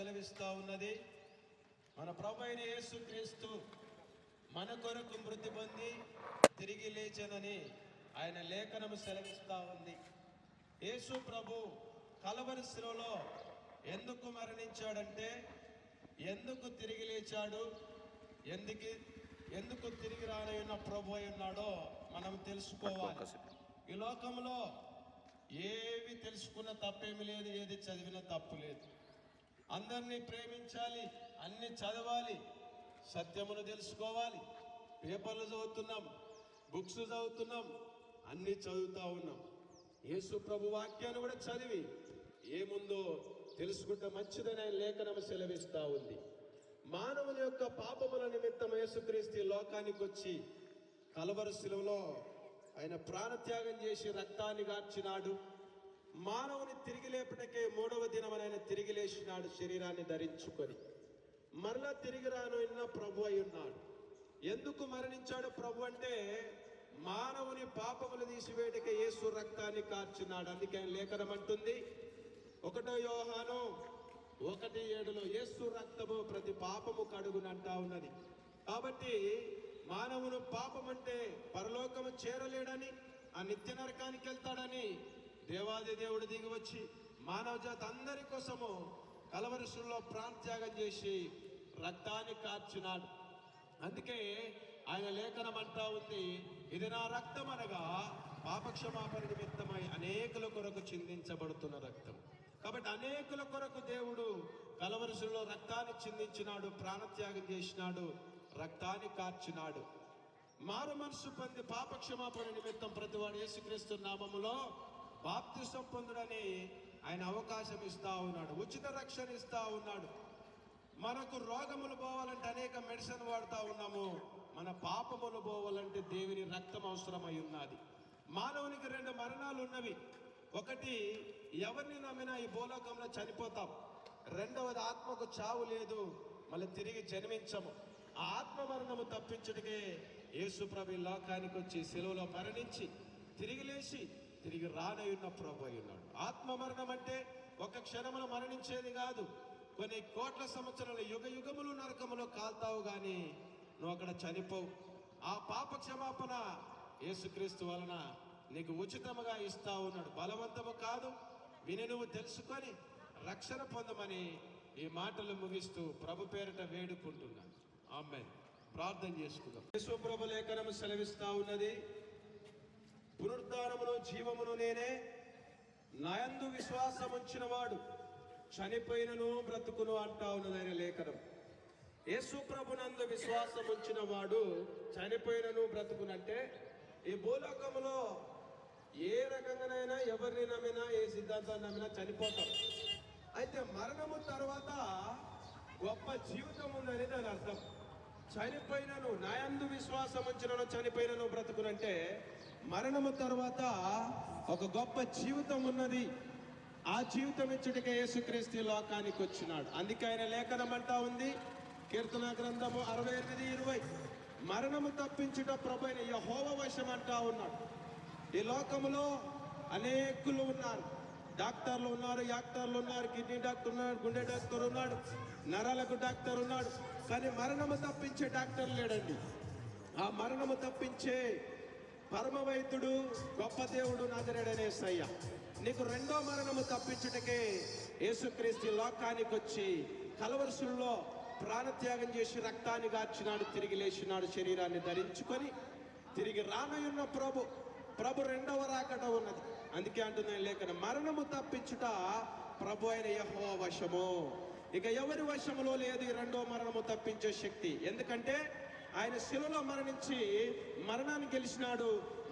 సెలవిస్తా ఉన్నది. మన ప్రభు అయిన యేసుక్రీస్తు మన కొరకు మృతి పొంది తిరిగి లేచనని ఆయన లేఖనము సెలవిస్తా ఉంది. యేసు ప్రభు కలవరి శిలువలో ఎందుకు మరణించాడంటే ఎందుకు తిరిగి లేచాడు ఎందుకు ఎందుకు తిరిగి రానయ్యున్న ప్రభు అయి ఉన్నాడో మనం తెలుసుకోవాలి. ఈ లోకంలో ఏవి తెలుసుకున్న తప్పేమి లేదు ఏది చదివిన తప్పు లేదు. అందరినీ ప్రేమించాలి అన్ని చదవాలి సత్యమును తెలుసుకోవాలి. పేపర్లు చదువుతున్నాం బుక్స్ చదువుతున్నాం అన్ని చదువుతూ ఉన్నాం. యేసు ప్రభు వాక్యాన్ని కూడా చదివి ఏముందో తెలుసుకుంటే మంచిదని ఆయన లేఖనం సెలవిస్తూ ఉంది. మానవుల యొక్క పాపముల నిమిత్తం యేసుక్రీస్తు లోకానికి వచ్చి కలవరు శిలువలో ఆయన ప్రాణత్యాగం చేసి రక్తాన్ని గార్చినాడు. మానవుని తిరిగి లేపటకే మూడవ దినమని ఆయన తిరిగి లేచినాడు శరీరాన్ని ధరించుకొని. మరలా తిరిగి రానున్న ప్రభు అయి ఉన్నాడు. ఎందుకు మరణించాడు ప్రభు అంటే మానవుని పాపములు తీసివేటకే యేసు రక్తాన్ని కార్చినాడు. అందుకే లేఖనం అంటుంది ఒకటో యోహాను ఒకటి ఏడులో యేసు రక్తము ప్రతి పాపము కడుగునంటా ఉన్నది. కాబట్టి మానవుడు పాపం అంటే పరలోకము చేరలేడని ఆ నిత్య నరకానికి వెళ్తాడని దేవాది దేవుడు దిగి వచ్చి మానవ జాతి అందరి కోసము కలవరుషుల్లో ప్రాణత్యాగం చేసి రక్తాన్ని కార్చినాడు. అందుకే ఆయన లేఖనం అంటా ఉంది ఇది నా రక్తం అనగా పాపక్షమాపణ నిమిత్తమై అనేకుల కొరకు చిందించబడుతున్న రక్తం. కాబట్టి అనేకుల కొరకు దేవుడు కలవరుసలో రక్తాన్ని చిందించినాడు ప్రాణత్యాగం చేసినాడు రక్తాన్ని కార్చినాడు. మారు మనసు పొంది పాపక్షమాపణ నిమిత్తం ప్రతివాడు యేసుక్రీస్తు నామములో బాప్తిసం పొందుడని ఆయన అవకాశం ఇస్తా ఉన్నాడు ఉచిత రక్షణ ఇస్తా ఉన్నాడు. మనకు రోగములు పోవాలంటే అనేక మెడిసిన్ వాడుతూ ఉన్నాము. మన పాపములు పోవాలంటే దేవుని రక్తం అవసరమై ఉన్నది. మానవునికి రెండు మరణాలు ఉన్నవి. ఒకటి ఎవరిని నమ్మినా ఈ భూలోకంలో చనిపోతాం. రెండవది ఆత్మకు చావు లేదు. మళ్ళీ తిరిగి జన్మించము. ఆ ఆత్మ మరణము తప్పించుటకే యేసుప్రభు లోకానికి వచ్చి సెలవులో మరణించి తిరిగి లేచి తిరిగి రానయున్న ప్రభు అయి ఉన్నాడు. ఆత్మ మరణం అంటే ఒక క్షణములో మరణించేది కాదు. కొన్ని కోట్ల సంవత్సరాల యుగ యుగములు నరకములో కాల్తావు కానీ నువ్వు అక్కడ చనిపోవు. ఆ పాప క్షమాపణ యేసుక్రీస్తు వలన నీకు ఉచితముగా ఇస్తా ఉన్నాడు. బలవంతము కాదు విని నువ్వు తెలుసుకొని రక్షణ పొందమని ఈ మాటలు ముగిస్తూ ప్రభు పేరిట వేడుకుంటున్నాను. ఆమె ప్రార్థన చేసుకుందాం. యేసు ప్రభు లేఖనము సెలవిస్తా ఉన్నది. పునరుద్ధానమును జీవమును నేనే నయందు విశ్వాసం ఉంచిన వాడు చనిపోయినను బ్రతుకును అంటా ఉన్నదైన లేఖనం. యేసుప్రభునందు విశ్వాసం ఉంచిన వాడు చనిపోయినను బ్రతుకునంటే ఈ భూలోకములో ఏ రకంగానైనా ఎవరిని నమ్మినా ఏ సిద్ధాంతాన్ని నమ్మినా చనిపోతాం. అయితే మరణము తర్వాత గొప్ప జీవితం ఉందని దాని అర్థం. చనిపోయినను నాయందు విశ్వాసం ఉంచినను చనిపోయినను బ్రతుకునంటే మరణము తర్వాత ఒక గొప్ప జీవితం ఉన్నది. ఆ జీవితం ఇచ్చుటిక యేసుక్రీస్తు లోకానికి వచ్చినాడు. అందుకే ఆయన లేఖనం అంటా ఉంది. కీర్తన గ్రంథము అరవై ఎనిమిది ఇరవై. మరణము తప్పించుట ప్రభైన యహోవ వశం అంటా ఉన్నాడు. ఈ లోకములో అనేకులు ఉన్నారు. డాక్టర్లు ఉన్నారు యాక్టర్లు ఉన్నారు కిడ్నీ డాక్టర్ ఉన్నాడు గుండె డాక్టర్ ఉన్నాడు నరాలకు డాక్టర్ ఉన్నాడు. కానీ మరణము తప్పించే డాక్టర్ లేడండి. ఆ మరణము తప్పించే పరమ వైద్యుడు గొప్ప దేవుడు నాదరేడనే సయ్య నీకు రెండో మరణము తప్పించుటకే యేసుక్రీస్తు లోకానికి వచ్చి కలవరుసుల్లో ప్రాణత్యాగం చేసి రక్తాన్ని గార్చినాడు తిరిగి లేచినాడు శరీరాన్ని ధరించుకొని తిరిగి రానయున్న ప్రభు ప్రభు రెండవ రాకట ఉన్నది. అందుకే అంటున్నాను లేఖన మరణము తప్పించుట ప్రభు అయిన యహో వశము. ఇక ఎవరి వశములో లేదు ఈ రెండో మరణము తప్పించే శక్తి. ఎందుకంటే ఆయన శిలలో మరణించి మరణాన్ని గెలిచినాడు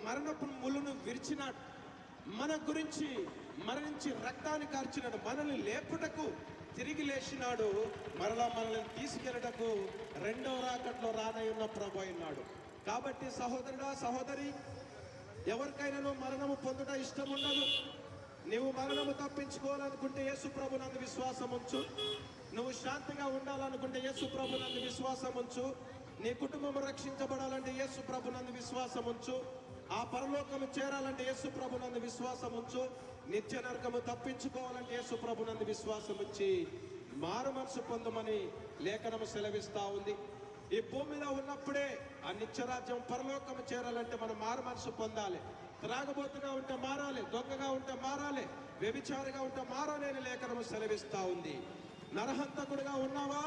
మరణపు ములును విరిచినాడు. మన గురించి మరణించి రక్తాన్ని కార్చినాడు మనల్ని లేపుటకు తిరిగి లేచినాడు. మరలా మనల్ని తీసుకెళ్ళటకు రెండో రాకట్లో రానయ్యున్న ప్రభు అయినాడు. కాబట్టి సహోదరుడా సహోదరి ఎవరికైనాను మరణము పొందుట ఇష్టం ఉండదు. నువ్వు మరణము తప్పించుకోవాలనుకుంటే యేసు ప్రభు నందు విశ్వాసం ఉంచు నువ్వు శాంతిగా ఉండాలనుకుంటే యేసు ప్రభు నందు విశ్వాసం ఉంచు నీ కుటుంబం రక్షించబడాలంటే యేసు ప్రభునందు విశ్వాసం ఉంచు. ఆ పరలోకము చేరాలంటే యేసు ప్రభునందు విశ్వాసం ఉంచు. నిత్య నరకము తప్పించుకోవాలంటే యేసు ప్రభునందు విశ్వాసం ఉంచి మారు మనసు పొందమని లేఖనము సెలవిస్తూ ఉంది. ఈ భూమి మీద ఉన్నప్పుడే ఆ నిత్యరాజ్యం పరలోకము చేరాలంటే మనం మారు మనసు పొందాలి. త్రాగబోతుగా ఉంటే మారాలి దొంగగా ఉంటే మారాలి వ్యభిచారిగా ఉంటే మారాలి అని లేఖనము సెలవిస్తూ ఉంది. నరహంతకుడుగా ఉన్నావా?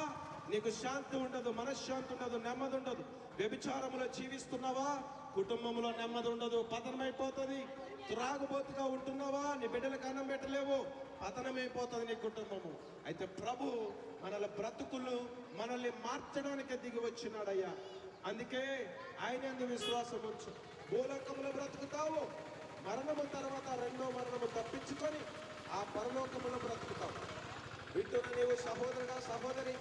నీకు శాంతి ఉండదు మనశ్శాంతి ఉండదు నెమ్మది ఉండదు. వ్యభిచారములో జీవిస్తున్నావా? కుటుంబంలో నెమ్మది ఉండదు పతనమైపోతుంది. త్రాగుబోతుగా ఉంటున్నావా? నీ బిడ్డలకు అన్నం పెట్టలేవు పతనమైపోతుంది నీ కుటుంబము. అయితే ప్రభు మనల బ్రతుకులు మనల్ని మార్చడానికి దిగి వచ్చినాడయ్యా. అందుకే ఆయన యందు విశ్వాసం వచ్చు భూలోకములో బ్రతుకుతావు మరణము తర్వాత రెండో మరణము తప్పించుకొని ఆ పరలోకములో బ్రతుకుతావు. వింటున్న నీవు సహోదరుడా సహోదరి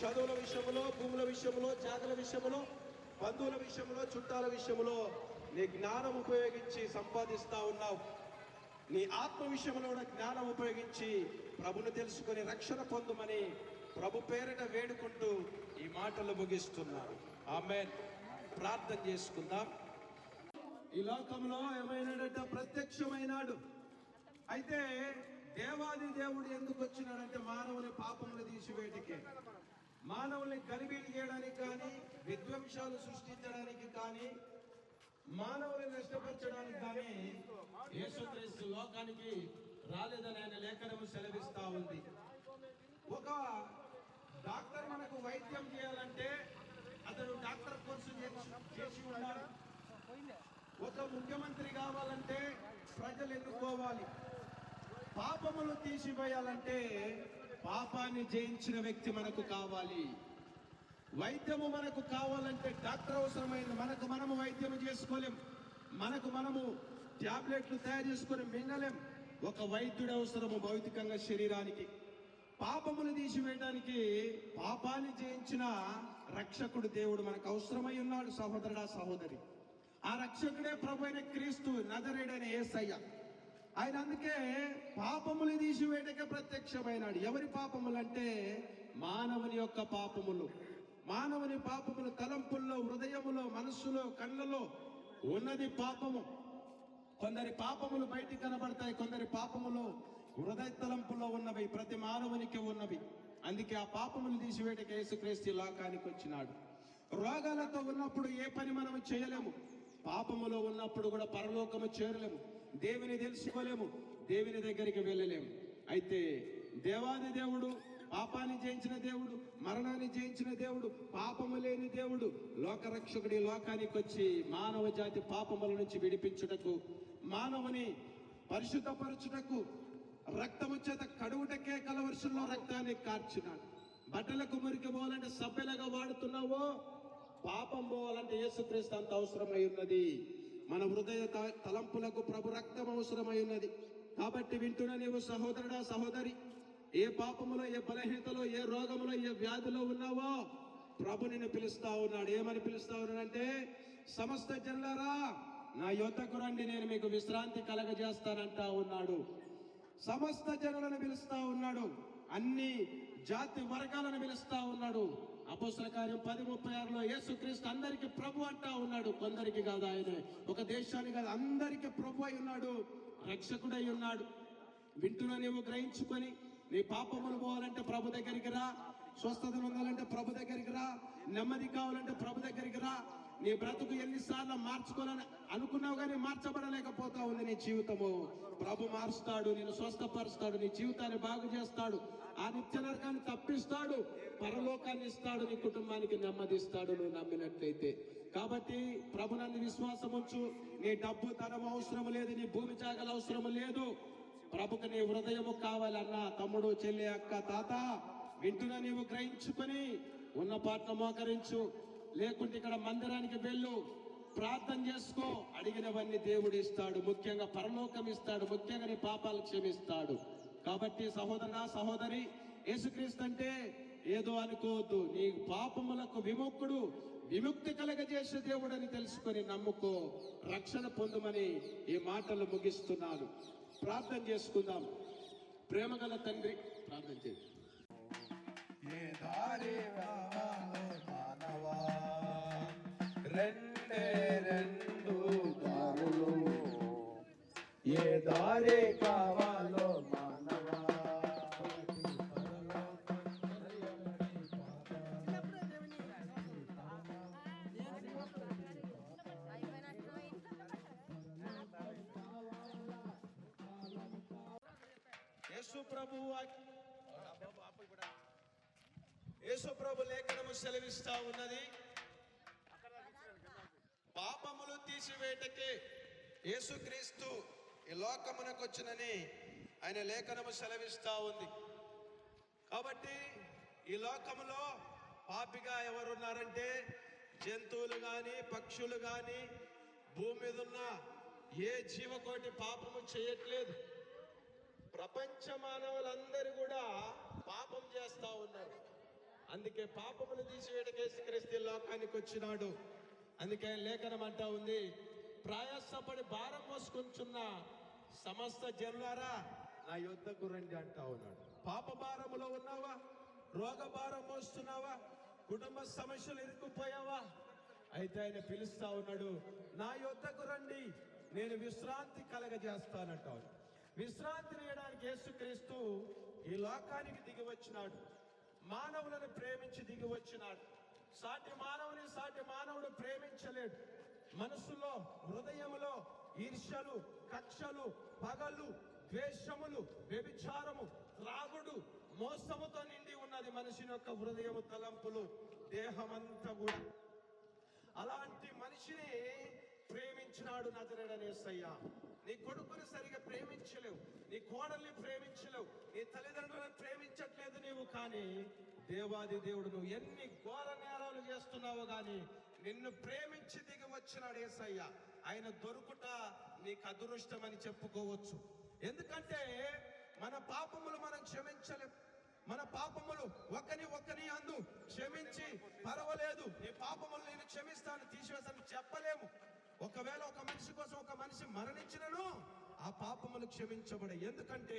చదువుల విషయంలో భూముల విషయంలో జాతుల విషయంలో బంధువుల విషయంలో చుట్టాల విషయంలో నీ జ్ఞానం ఉపయోగించి సంపాదిస్తా ఉన్నావు. నీ ఆత్మ విషయంలో కూడా జ్ఞానం ఉపయోగించి ప్రభుని తెలుసుకొని రక్షణ పొందుమని ప్రభు పేరిట వేడుకుంటూ ఈ మాటలు ముగిస్తున్నారు. ఆమె ప్రార్థన చేసుకుందాం. ఈ లోకంలో ఏమైనాడంటే ప్రత్యక్షమైనాడు. అయితే దేవాది దేవుడు ఎందుకు వచ్చినాడంటే మానవుని పాపములు తీసివేటికే మానవుల్ని గలిబీలు చేయడానికి కానీ విధ్వంసాలు సృష్టించడానికి కానీ మానవుల్ని నష్టపరచడానికి కానీ యేసుక్రీస్తు లోకానికి రాలేదని ఆయన లేఖనము సెలవిస్తా ఉంది. ఒక డాక్టర్ మనకు వైద్యం చేయాలంటే అతను డాక్టర్ కోర్సు చేసి- ఉన్నాడు ఒక ముఖ్యమంత్రి కావాలంటే ప్రజలు ఎన్నుకోవాలి. పాపములు తీసివేయాలంటే పాపాన్ని జయించిన వ్యక్తి మనకు కావాలి. వైద్యము మనకు కావాలంటే డాక్టర్ అవసరమైంది. మనకు మనము వైద్యం చేసుకోలేం. మనకు మనము టాబ్లెట్లు తయారు చేసుకొని మింగలేం. ఒక వైద్యుడు అవసరము భౌతికంగా శరీరానికి. పాపములు తీసివేయడానికి పాపాన్ని జయించిన రక్షకుడు దేవుడు మనకు అవసరమై ఉన్నాడు. సహోదరుడా సహోదరి. ఆ రక్షకుడే ప్రభు అయిన క్రీస్తు నజరేడైన ఏసయ్య. ఆయన అందుకే పాపములు తీసివేటకే ప్రత్యక్షమైనాడు. ఎవరి పాపములు అంటే మానవుని యొక్క పాపములు. మానవుని పాపములు తలంపుల్లో హృదయములో మనస్సులో కళ్ళలో ఉన్నది పాపము. కొందరి పాపములు బయటికి కనబడతాయి కొందరి పాపములు హృదయ తలంపుల్లో ఉన్నవి ప్రతి మానవునికి ఉన్నవి. అందుకే ఆ పాపములు తీసివేయటకి యేసుక్రీస్తు లోకానికి వచ్చినాడు. రోగాలతో ఉన్నప్పుడు ఏ పని మనం చేయలేము. పాపములో ఉన్నప్పుడు కూడా పరలోకము చేరలేము. దేవుని తెలుసుకోలేము దేవుని దగ్గరికి వెళ్ళలేము. అయితే దేవాది దేవుడు పాపాన్ని జయించిన దేవుడు మరణాన్ని జయించిన దేవుడు పాపము లేని దేవుడు లోకరక్షకుడి లోకానికి వచ్చి మానవ జాతి పాపముల నుంచి విడిపించుటకు మానవుని పరిశుద్ధపరచుటకు రక్తము చేత కడుగుటకే కలవర్షంలో రక్తాన్ని కార్చినాడు. బట్టలకు మురికి పోవాలంటే సభ్యులుగా వాడుతున్నావో? పాపం పోవాలంటే యేసుక్రీస్తు అంత అవసరమై ఉన్నది. మన హృదయ తలంపులకు ప్రభు రక్తం అవసరమై ఉన్నది. కాబట్టి వింటున్న నీవు సహోదరుడా సహోదరి ఏ పాపములో ఏ బలహీనతలో ఏ రోగములో ఏ వ్యాధిలో ఉన్నావో ప్రభు నిన్ను పిలుస్తా ఉన్నాడు. ఏమని పిలుస్తా ఉన్నాడంటే సమస్త జనులరా నా యువతకు రండి నేను మీకు విశ్రాంతి కలగజేస్తానంటా ఉన్నాడు. సమస్త జనులను పిలుస్తా ఉన్నాడు. అన్ని జాతి వర్గాలను పిలుస్తా ఉన్నాడు. అపోసల కార్యం పది ముప్పై ఆరులో యేసుక్రీస్తు అందరికి ప్రభు అంటా ఉన్నాడు. కొందరికి కాదు ఆయన. ఒక దేశానికి కాదు అందరికి ప్రభు అయి ఉన్నాడు. రక్షకుడై ఉన్నాడు. వింటున్నా నీవు గ్రహించుకొని నీ పాపములు పోవాలంటే ప్రభు దగ్గరికి రా. స్వస్థత ఉండాలంటే ప్రభు దగ్గరికి రా. నెమ్మది కావాలంటే ప్రభు దగ్గరికి రా. నీ బ్రతుకు ఎన్నిసార్లు మార్చుకోవాలని అనుకున్నావు కానీ మార్చబడలేకపోతా ఉంది నీ జీవితము. ప్రభు మారుస్తాడు నేను స్వస్థపరుస్తాడు నీ జీవితాన్ని బాగు చేస్తాడు. ఆ నిత్య నరకాన్ని తప్పిస్తాడు పరలోకాన్ని ఇస్తాడు నీ కుటుంబానికి నెమ్మదిస్తాడు నువ్వు నమ్మినట్లయితే. కాబట్టి ప్రభునందు విశ్వాసం ఉంచు నీ డబ్బు ధనం అవసరం లేదు నీ భూమి జాగలు అవసరం లేదు. ప్రభుకు నీ హృదయము కావాలన్నా తమ్ముడు చెల్లి అక్క తాత వింటున్న నీవు గ్రహించుకొని ఉన్న పాటను మోకరించు. లేకుంటే ఇక్కడ మందిరానికి వెళ్ళు. ప్రార్థన చేసుకో. అడిగినవన్నీ దేవుడు ఇస్తాడు. ముఖ్యంగా పరలోకం ఇస్తాడు. ముఖ్యంగా నీ పాపాలు క్షమిస్తాడు. కాబట్టి సహోదరా సహోదరి యేసుక్రీస్తు అంటే ఏదో అనుకోవద్దు. నీ పాపములకు విముక్తుడు విముక్తి కలగజేసే దేవుడని తెలుసుకొని నమ్ముకో రక్షణ పొందమని ఈ మాటలు ముగిస్తున్నాను. ప్రార్థన చేసుకుందాం. ప్రేమగల తండ్రి ప్రార్థన చేయండి ఏ రెండే రెండు దారులు. ఏ దారి కావాలో యేసు ప్రభు యేసు ప్రభు లేఖనము సెలవిస్తా ఉన్నది. పాపములు తీసివేటకే యేసుక్రీస్తు ఈ లోకమునకు వచ్చినని ఆయన లేఖనము సెలవిస్తా ఉంది. కాబట్టి ఈ లోకములో పాపిగా ఎవరున్నారంటే జంతువులు కానీ పక్షులు కానీ భూమి మీద ఉన్న ఏ జీవకోటి పాపము చేయట్లేదు. ప్రపంచ మానవులందరూ కూడా పాపం చేస్తా ఉన్నారు. అందుకే పాపమును తీసివేటకేసి క్రీస్తు లోకానికి వచ్చినాడు. అందుకే లేఖనం అంటా ఉంది ప్రయాసపడి భారం మోసుకుంటున్న సమస్త జనులారా నా యుద్ధకు రండి అంటా ఉన్నాడు. పాప భారములో ఉన్నావా? రోగ భారం మోస్తున్నావా? కుటుంబ సమస్యలు ఇరుక్కుపోయావా? అయితే ఆయన పిలుస్తా ఉన్నాడు నా యుద్ధకు రండి నేను విశ్రాంతి కలగజేస్తానంటాడు విశ్రాంతి నేయడానికి యేసుక్రీస్తు ఈ లోకానికి దిగి వచ్చినాడు. మానవులను ప్రేమించి దిగి వచ్చినాడు. సాటి మానవుని సాటి మానవుడు ప్రేమించలేడు. మనసులో హృదయములో ఈర్ష్యలు కక్షలు పగలు ద్వేషములు వ్యభిచారము త్రాగుడు మోసముతో నిండి ఉన్నది మనిషిని యొక్క హృదయము తలంపులు దేహమంతా కూడా. అలాంటి మనిషిని ప్రేమించినాడు నజరేడనేసయ్యా. నీ కొడుకుని సరిగా ప్రేమించలేవు. నీ కోడల్ని ప్రేమించలేవు. నీ తల్లిదండ్రులను ప్రేమించట్లేదు నీవు కానీ దేవాది దేవుడు నువ్వు ఎన్ని ఘోర నేరాలు చేస్తున్నావు కానీ నిన్ను ప్రేమించి దిగి వచ్చినాడు ఏసయ్య. ఆయన దొరుకుట నీకు అదృష్టమని చెప్పుకోవచ్చు. ఎందుకంటే మన పాపములు మనం క్షమించలేం. మన పాపములు ఒకని ఒకని అందు క్షమించి పర్వాలేదు. నీ పాపములు నేను క్షమిస్తాను తీసివేస్తాను చెప్పలేము. ఒకవేళ ఒక మనిషి కోసం ఒక మనిషి మరణించినను ఆ పాపములు క్షమించబడే ఎందుకంటే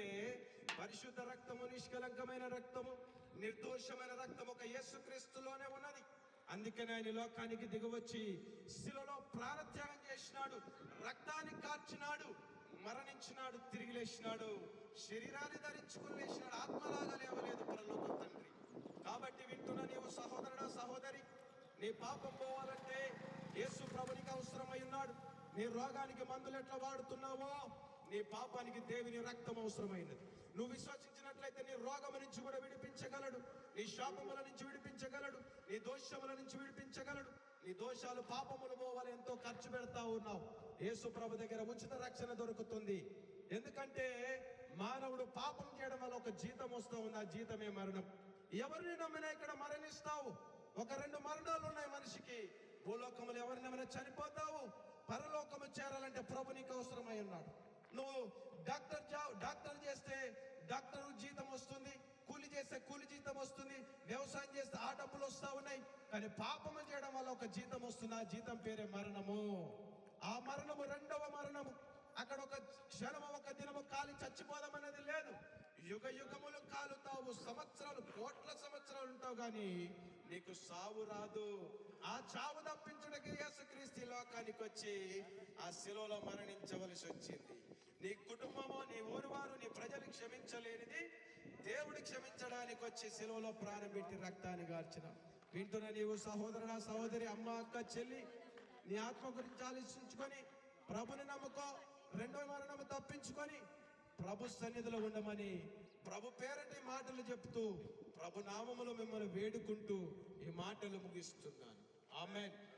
పరిశుద్ధ రక్తము నిష్కలంకమైన రక్తము నిర్దోషమైన రక్తం ఒక యేసుక్రీస్తులోనే ఉన్నది. అందుకనే ఆయన లోకానికి దిగవచ్చి శిలలో ప్రాణత్యాగం చేసినాడు రక్తాన్ని కార్చినాడు మరణించినాడు తిరిగి లేచినాడు శరీరాన్ని ధరించుకుని లేచినాడు ఆత్మలాగా లేవలేదు పరలోక తండ్రి. కాబట్టి వింటున్న నీవు సహోదరుడా సహోదరి నీ పాపం పోవాలంటే యేసు ప్రభునికి అవసరమై ఉన్నాడు. నీ రోగానికి మందులు ఎట్లా వాడుతున్నావో? నీ పాపానికి దేవుని రక్తం అవసరమైనది. నువ్వు విశ్వసించినట్లయితే నీ రోగం నుంచి కూడా విడిపించగలడు. నీ శాపముల నుంచి విడిపించగలడు. నీ దోషముల నుంచి విడిపించగలడు. నీ దోషాలు పాపములు పోవాలి ఎంతో ఖర్చు పెడతా ఉన్నావు. యేసు ప్రభు దగ్గర ఉచిత రక్షణ దొరుకుతుంది. ఎందుకంటే మానవుడు పాపం చేయడం వల్ల ఒక జీతం వస్తూ ఉంది. ఆ జీతమే మరణం. ఎవరిని నమ్మినా ఇక్కడ మరణిస్తావు? ఒక రెండు మరణాలు ఉన్నాయి మనిషికి. భూలోకములు ఎవరిని నమ్మినా చనిపోతావు? పరలోకము చేరాలంటే ప్రభు నీకు అవసరమై ఉన్నాడు. నువ్వు డాక్టర్ జా- డాక్టర్ చేస్తే డాక్టర్ జీతం వస్తుంది కూలి చేస్తే కూలి జీతం వస్తుంది వ్యవసాయం చేస్తే ఆ డబ్బులు వస్తూ ఉన్నాయి. కానీ పాపము చేయడం వల్ల ఒక జీతం వస్తుంది ఆ జీతం పేరే మరణము. ఆ మరణము రెండవ మరణము. అక్కడ ఒక క్షణము ఒక దినము కాలి చచ్చిపోదామనేది లేదు. యుగ యుగములు కాలుతావు సంవత్సరాలు కోట్ల సంవత్సరాలు ఉంటావు కానీ నీకు సావు రాదు. ఆ చావు తప్పించడానికి యేసుక్రీస్తు లోకానికి వచ్చి ఆ శిలోలో మరణించవలసి వచ్చింది. నీ కుటుంబము నీ ఊరు వారు నీ ప్రజలు క్షమించలేనిది దేవుడు క్షమించడానికి వచ్చి శిలువలో ప్రాణం పెట్టి రక్తాన్ని గార్చిన. వింటున్న నీవు సహోదరుడా సహోదరి అమ్మ అక్క చెల్లి నీ ఆత్మ గురించి ఆలోచించుకొని ప్రభుని నమ్ముకో రెండో మరణము తప్పించుకొని ప్రభు సన్నిధిలో ఉండమని ప్రభు పేరటి మాటలు చెప్తూ ప్రభు నామములో మిమ్మల్ని వేడుకుంటూ ఈ మాటలు ముగిస్తున్నాను. ఆమెన్.